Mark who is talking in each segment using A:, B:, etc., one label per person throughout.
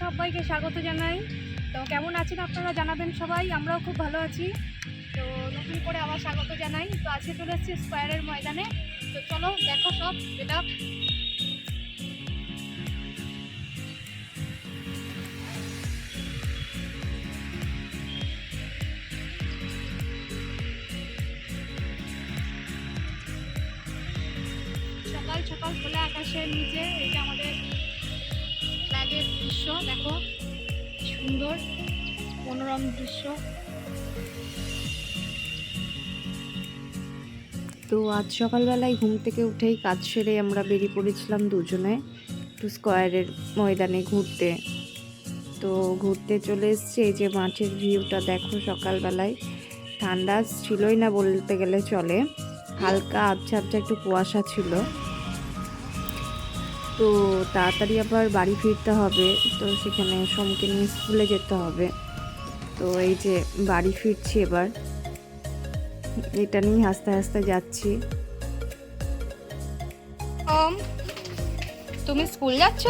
A: সবাইকে স্বাগত জানাই। তো কেমন আছেন আপনারা জানাবেন সবাই? আমরাও খুব ভালো আছি। তো নতুন করে আবার স্বাগত জানাই। তো আজকে চলে এসেছি স্কোয়ারের ময়দানে। তো চলো, দেখো সব এটা সকাল সকাল খোলা আকাশের নিচে যে আমাদের দেখো। সুন্দর, মনোরম দৃশ্য।
B: তো আজ সকালবেলায় ঘুম থেকে উঠেই কাজ সেরে আমরা বেরিয়ে পড়েছিলাম দুজনে একটু স্কোয়ারের ময়দানে ঘুরতে। তো ঘুরতে চলে এসছি, এই যে মাঠের ভিউটা দেখো সকালবেলায়। ঠান্ডা ছিলই না বলতে গেলে চলে। হালকা আবছা আবছা একটু কুয়াশা ছিল। তো তাড়াতাড়ি আবার বাড়ি ফিরতে হবে। তো সেখানে সোমকে নিয়ে স্কুলে যেতে হবে। তো এই যে বাড়ি ফিরছি এবার। এটা নিয়ে হাসতে হাসতে যাচ্ছি।
A: তুমি স্কুল যাচ্ছ?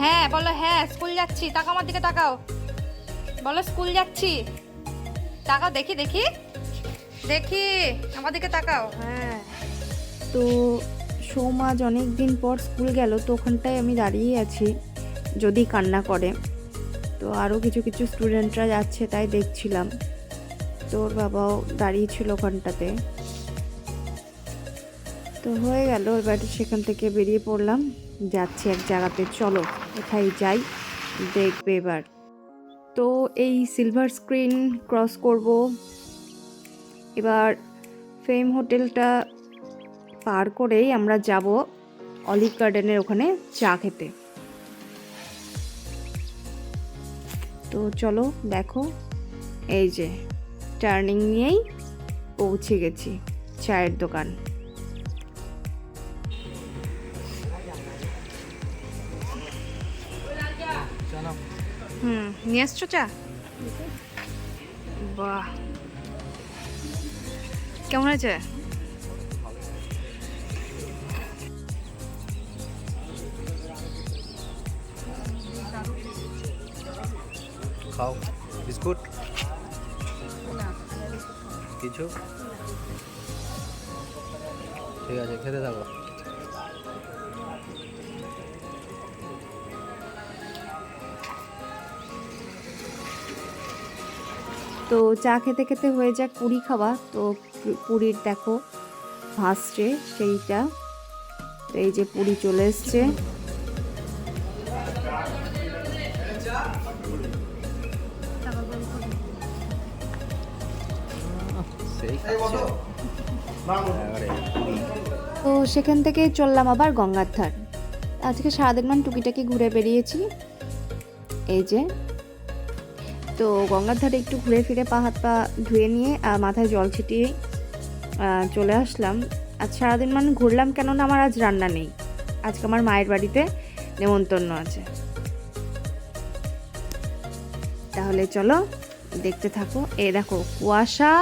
A: হ্যাঁ বলো হ্যাঁ স্কুল যাচ্ছি। তাকাও আমার দিকে তাকাও। বলো স্কুল যাচ্ছি। তাকাও দেখি দেখি। দেখি আমার দিকে তাকাও। হ্যাঁ।
B: তো সোম আজ অনেক দিন পর স্কুল গেল, তো ওখানটায় আমি দাঁড়িয়ে আছি, যদি কান্না করে। তো আরও কিছু কিছু স্টুডেন্টরা যাচ্ছে, তাই দেখছিলাম। তোর বাবাও দাঁড়িয়ে ছিল ওখানটাতে। তো হয়ে গেল, এবার সেখান থেকে বেরিয়ে পড়লাম। যাচ্ছি এক জায়গাতে, চলো, কোথায় যাই, দেখবে এবার। তো এই সিলভার স্ক্রিন ক্রস করব। এবার ফেম হোটেলটা পার করেই আমরা যাব অলিভ গার্ডেনের ওখানে চা খেতে। তো চলো দেখো, এই যে টার্নিং নিয়েই পৌঁছে গেছি চায়ের দোকান।
A: হুম, নিয়ে এসছো চা? বাহ। কেমন আছে
C: খাও। বিস্কুট কিছু ঠিক আছে খেতে থাকো।
B: তো চা খেতে খেতে হয়ে যাক পুরি খাওয়া। তো পুরীর দেখো ভাসছে সেইটা। তো এই যে পুরি চলে এসছে। তো সেখান থেকে চললাম আবার গঙ্গার ধার। আজকে সারাদিন টুকিটাকি ঘুরে বেরিয়েছি। এই যে, তো গঙ্গার ধারে একটু ঘুরে ফিরে পা হাত পা ধুয়ে নিয়ে আর মাথায় জল ছিটিয়ে চলে আসলাম। আজ সারাদিন মান ঘুরলাম কেননা আমার আজ রান্না নেই। আজকে আমার মায়ের বাড়িতে নেমন্তন্ন আছে। তাহলে চলো দেখতে থাকো। এ দেখো কুয়াশা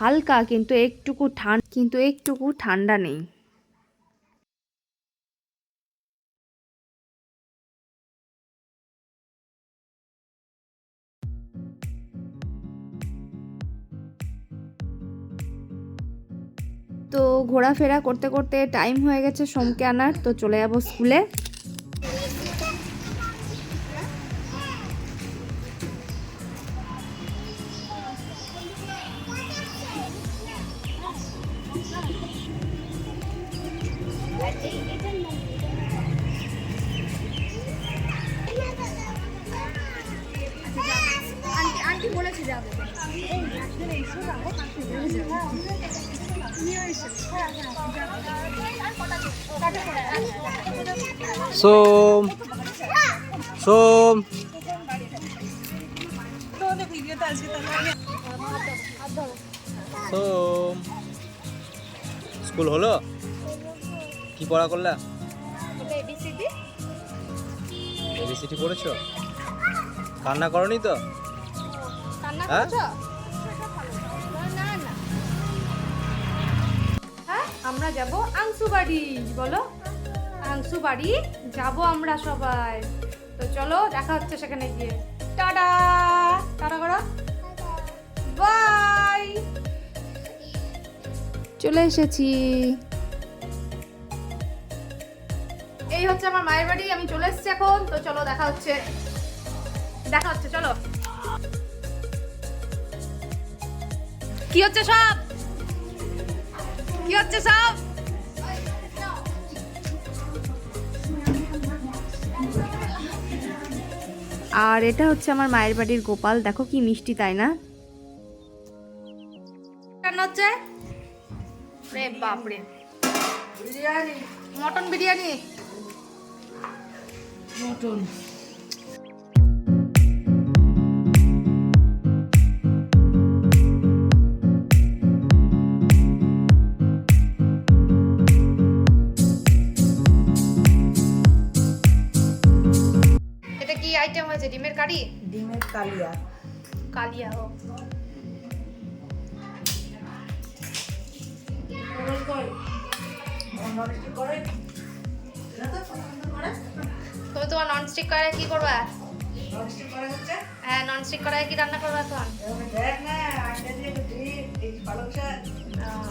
B: হালকা, কিন্তু একটুকু ঠান্ডা কিন্তু একটুকু ঠান্ডা নেই। তো ঘোরাফেরা করতে করতে টাইম হয়ে গেছে সোমকে আনার, তো চলে যাব স্কুলে।
C: সোম সোম। সোম। স্কুল হলো? কি পড়া করলা? এবিসিটি পড়েছো? কান্না করনি তো? হ্যাঁ?
A: হ্যাঁ আমরা যাব আংশু বাড়ি বলো। আংশু বাড়ি যাব আমরা সবাই। তো চলো দেখা হচ্ছে সেখানে গিয়ে। টাটা! টাটা করো। বাই!
B: চলে এসেছি।
A: এই হচ্ছে আমার মায়ের বাড়ি আমি চলে এসেছি এখন। তো চলো দেখা হচ্ছে। দেখা হচ্ছে চলো। কি হচ্ছে সব? কি হচ্ছে সব?
B: আর এটা হচ্ছে আমার মায়ের বাড়ির গোপাল। দেখো কি মিষ্টি তাই না?
A: রান্না হচ্ছে? রে বাপরে। মটন বিরিয়ানি। এটা কি আইটেম হয়েছে? ডিমের কারি?
D: ডিমের কালিয়া।
A: কালিয়া হোক তুমি তোমার ননস্টিক কড়াই কি করবা? হ্যাঁ ননস্টিক কড়াই কি রান্না করবা আহ,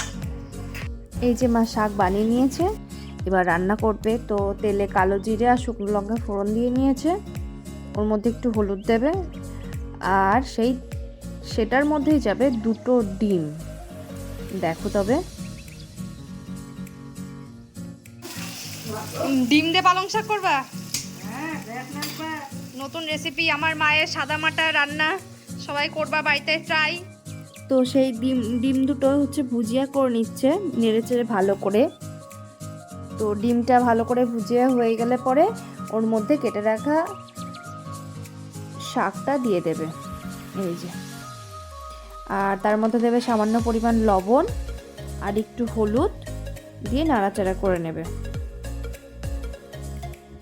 B: এই যে মা শাক বানিয়ে নিয়েছে এবার রান্না করবে। তো তেলে কালো জিরে আর শুকনো লঙ্কা ফোড়ন দিয়ে নিয়েছে। ওর মধ্যে একটু হলুদ দেবে। আর সেই সেটার মধ্যেই যাবে দুটো ডিম। দেখো তবে।
A: ডিম দিয়ে পালং শাক করবা? নতুন রেসিপি আমার মায়ের সাদা মাটা রান্না। সবাই করবা বাড়িতে ট্রাই
B: তো সেই ডিম ডিম দুটো হচ্ছে ভুজিয়া করে নিচ্ছে, নেড়ে চেড়ে ভালো করে। তো ডিমটা ভালো করে ভুজিয়া হয়ে গেলে পরে ওর মধ্যে কেটে রাখা শাকটা দিয়ে দেবে। এই যে। আর তার মধ্যে দেবে সামান্য পরিমাণ লবণ আর একটু হলুদ দিয়ে নাড়াচাড়া করে নেবে।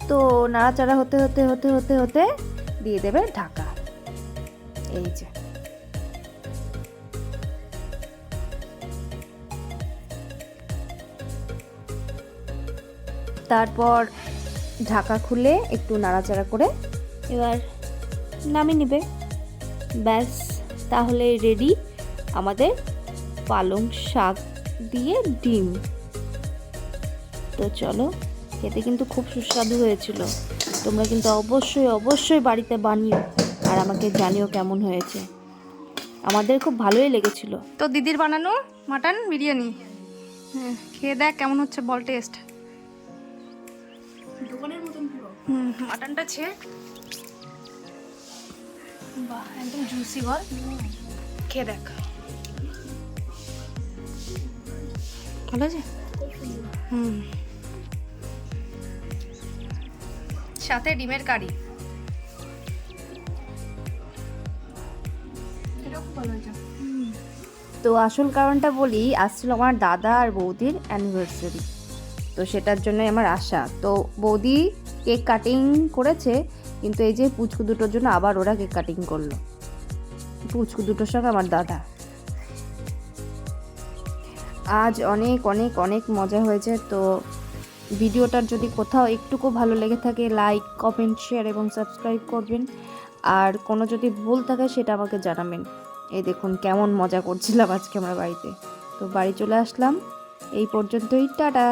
B: তো নাড়াচাড়া হতে হতে হতে হতে হতে দিয়ে দেবে ঢাকা। এই যে। তারপর ঢাকা খুলে একটু নাড়াচাড়া করে এবার নামিয়ে নেবে। ব্যাস, তাহলে রেডি আমাদের পালং শাক দিয়ে ডিম। তো চলো খেতে কিন্তু খুব সুস্বাদু হয়েছিল। তোমরা কিন্তু অবশ্যই অবশ্যই বাড়িতে বানিও আর আমাকে জানিও কেমন হয়েছে। আমাদের খুব ভালোই লেগেছিল।
A: তো দিদির বানানো মাটন বিরিয়ানি? হ্যাঁ খেয়ে দেখ কেমন হচ্ছে বল টেস্ট হুম মাটনটা ছে। বাহ একদম জুসি বল। খেয়ে দেখ। ভালো আছে? হুম। সাথে ডিমের কারি।
B: তো আসল কারণটা বলি আসছিল আমার দাদা আর বৌদির অ্যানিভার্সারি তো সেটার জন্যই আমার আশা। তো বৌদি কেক কাটিং করেছে কিন্তু এই যে পুচকু দুটোর জন্য আবার ওরা কেক কাটিং করল। পুচকু দুটোর সঙ্গে আমার দাদা। আজ অনেক অনেক অনেক মজা হয়েছে। তো ভিডিওটার যদি কোথাও একটুকু ভালো লেগে থাকে লাইক কমেন্ট শেয়ার এবং সাবস্ক্রাইব করবেন। আর কোনো যদি ভুল থাকে সেটা আমাকে জানাবেন। এই দেখুন কেমন মজা করছিলাম আজকে আমার বাড়িতে। তো বাড়ি চলে আসলাম। এই পর্যন্তই, টাটা!